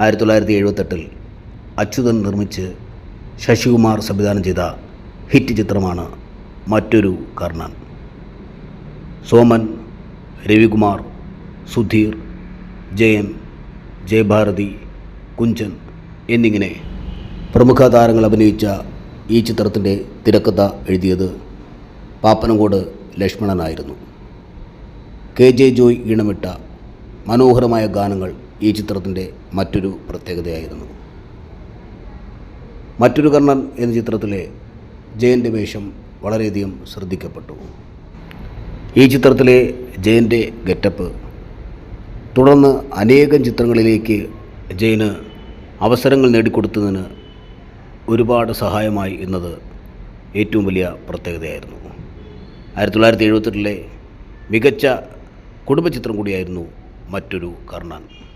ആയിരത്തി തൊള്ളായിരത്തി എഴുപത്തെട്ടിൽ അച്യുതൻ നിർമ്മിച്ച് ശശികുമാർ സംവിധാനം ചെയ്ത ഹിറ്റ് ചിത്രമാണ് മറ്റൊരു കർണൻ. സോമൻ രവികുമാർ സുധീർ ജയൻ ജയഭാരതി കുഞ്ചൻ എന്നിങ്ങനെ പ്രമുഖ താരങ്ങൾ അഭിനയിച്ച ഈ ചിത്രത്തിന്റെ തിരക്കഥ എഴുതിയത് പാപ്പനങ്കോട് ലക്ഷ്മണനായിരുന്നു. കെ. ജെ. ജോയ് ഈണമിട്ട മനോഹരമായ ഗാനങ്ങൾ ഈ ചിത്രത്തിന്റെ മറ്റൊരു പ്രത്യേകതയായിരുന്നു. മറ്റൊരു കർണൻ എന്ന ചിത്രത്തിലെ ജയന്റെ വേഷം വളരെയധികം ശ്രദ്ധിക്കപ്പെട്ടു. ഈ ചിത്രത്തിലെ ജയന്റെ ഗെറ്റപ്പ് തുടർന്ന് അനേകം ചിത്രങ്ങളിലേക്ക് ജയന് അവസരങ്ങൾ നേടിക്കൊടുത്തതിന് ഒരുപാട് സഹായമായി എന്നത് ഏറ്റവും വലിയ പ്രത്യേകതയായിരുന്നു. ആയിരത്തി തൊള്ളായിരത്തി എഴുപത്തെട്ടിലെ മികച്ച കുടുംബചിത്രം കൂടിയായിരുന്നു മറ്റൊരു കർണൻ.